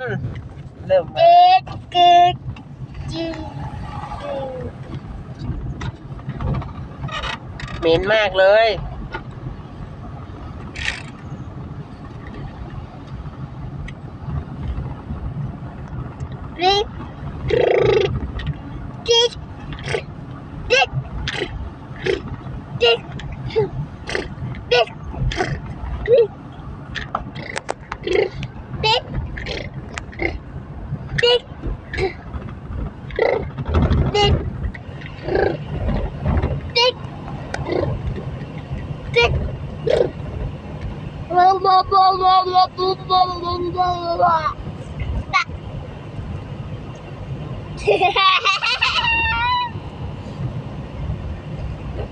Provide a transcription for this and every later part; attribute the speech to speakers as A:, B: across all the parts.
A: Ừ. Lượm. เหม็นมากเลย
B: Dick.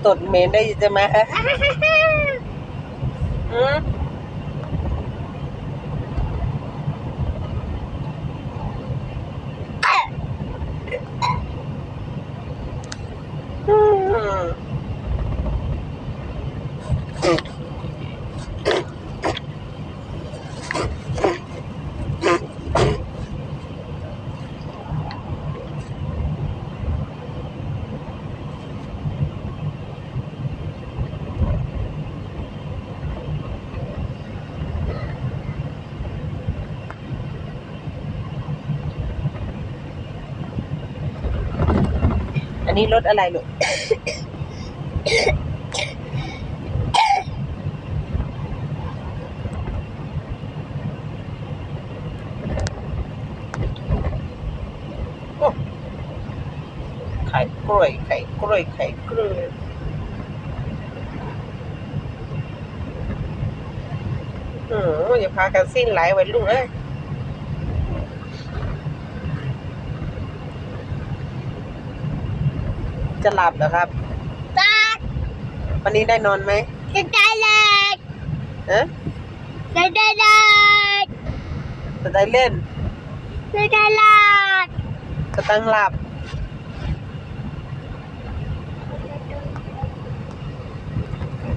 A: ตดเมนได้ใช่ไหมฮะ อันนี้รถอะไรลูกไข่กล้วยไข่กล้วยไข่กล้วยอืมอย่าพากันสิ้นไหลไว้ลูกเอ้ย จะหลับเหรอครับ
B: ตา
A: วันนี้ได้นอนไหม
B: จะได้เล็ก
A: เอ๊ะ
B: จะได้เล็ก
A: จะได้เล่น
B: จะได้เล็ก
A: จะตั้งหลับ